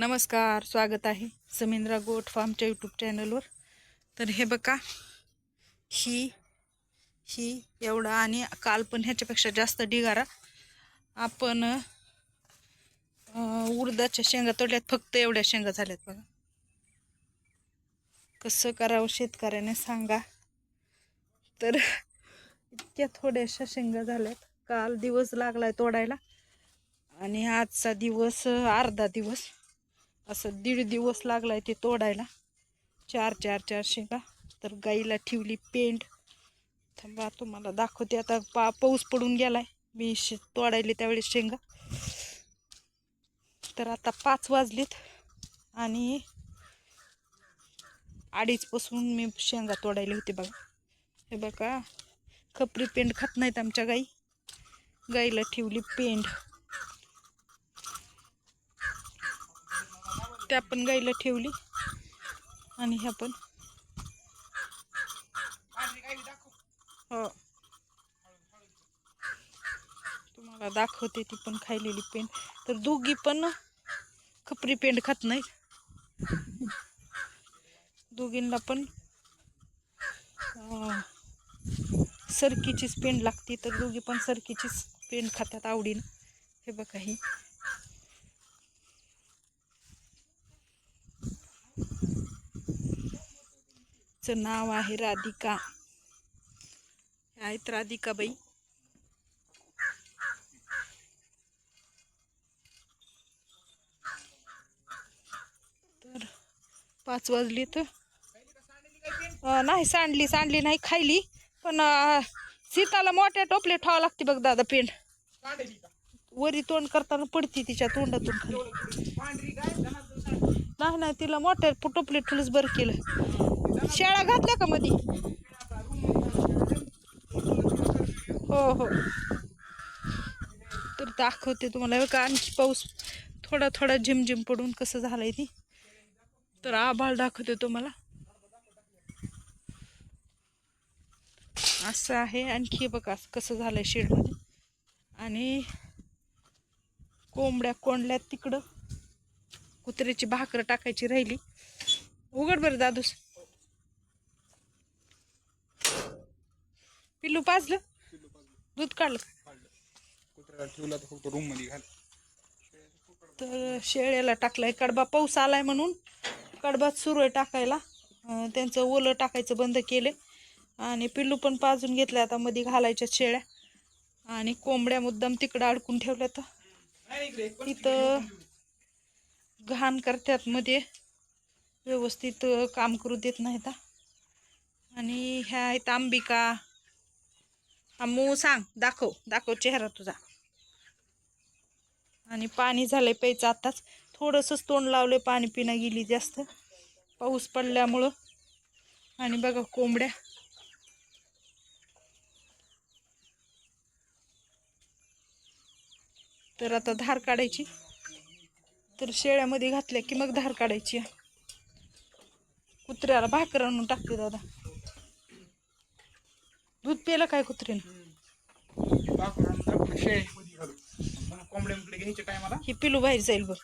नमस्कार स्वागत आहे समिंद्रा गोट फार्मच्या यूट्यूब चॅनलवर. तर हे बघा ही ही एवढा आणि काल पण ह्याच्यापेक्षा जास्त ढिगारा. आपण अं, उडदाच्या शेंगा तोडल्यात फक्त एवढ्या शेंगा झाल्यात बघा. कसं करावं शेतकऱ्याने सांगा. तर इतक्या थोड्याशा शेंगा झाल्यात. काल दिवस लागलाय तोडायला. आणि आजचा दिवस अर्धा दिवस. असं दीड दिवस लागलाय ते तोडायला. चार चार चार शेंगा. तर गाईला ठेवली पेंड. थांबा तुम्हाला दाखवते. आता पा पाऊस पडून गेलाय. मी शे तोडायले त्यावेळेस शेंगा. तर आता पाच वाजलेत आणि अडीचपासून मी शेंगा तोडायला होते बघा. हे बघा. खपरी पेंड खात नाहीत आमच्या गाई. गाईला ठेवली पेंड. त्या पण गाईला ठेवली. आणि ह्या पण. हो. तुम्हाला दाखवते ती पण खायलेली पेंड तर दोघी पण खपरी पेंड खात नाहीत. दोघींना पण सरकीचीच पेंड लागते. तर दोघी पण सरकीचीच पेंड खातात आवडीनं. हे बघा ही. तिचं नाव आहे राधिका. आहेत राधिका बाई तर पाच वाजली तर नाही सांडली सांडली नाही खायली. पण सीताला मोठ्या टोपले ठेवावं लागते बघ दादा पेंड. वरी तोंड करताना पडती तिच्या तोंडातून खाली. नाही नाही तिला मोठ्या टोपले ठुलच बरं केलं. शेळ्या घातल्या का मधी? हो हो. तर दाखवते तुम्हाला. का आणखी पाऊस थोडा थोडा झिमझिम पडून कसं झालंय ती. तर आभाळ दाखवते तुम्हाला. असं आहे. आणखी हे बघा कसं झालंय शेडमध्ये. आणि कोंबड्या कोंडल्यात तिकडं. कुत्र्याची भाकरं टाकायची राहिली. उघड बरं दादूस. पिल्लू पाजलं? दूध काढलं? कुत्र्याला ठेवला तर फक्त रूममध्ये घाल तर शेळ्याला टाकलाय कडबा. पाऊस आलाय म्हणून कडबाच सुरू आहे टाकायला. त्यांचं ओलं टाकायचं बंद केले आणि पिल्लू पण पाजून घेतलं आता मध्ये घालायच्या शेळ्या. आणि कोंबड्या मुद्दाम तिकडं अडकून ठेवल्या तर तिथं घाण करतात मध्ये व्यवस्थित काम करू देत नाहीत. हा. आणि ह्या आहेत अंबिका अम्मू सांग दाखव दाखव चेहरा तुझा. आणि पाणी झालंय प्यायचं आताच. थोडंसंच तोंड लावलंय पाणी पिणं गेली जास्त. पाऊस पडल्यामुळं. आणि बघा कोंबड्या. तर आता धार काढायची. तर शेळ्यामध्ये घातल्या की मग धार काढायची. कुत्र्याला भाकर आणून टाकते दादा. दूध प्यायला काय कुत्रीन? हे घ्यायच्या टायमाला ही पिलू बाहेर जाईल बघ.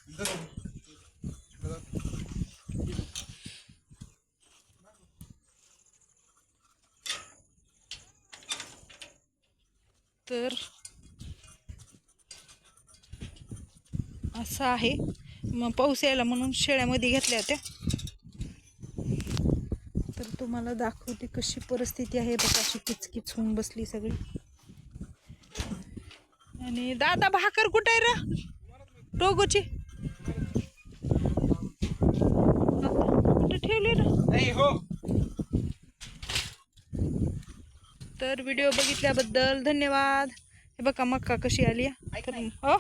तर असं आहे. मग पाऊस यायला म्हणून शेळ्यामध्ये घेतल्या होत्या. तुम्हाला दाखवते कशी परिस्थिती आहे. बघा अशी किचकिच होऊन बसली सगळी. आणि दादा भाकर कुठे आहे रे? टोगोची कुठे ठेवली हो. तर व्हिडिओ बघितल्याबद्दल धन्यवाद. हे बघा मक्का कशी आली हो.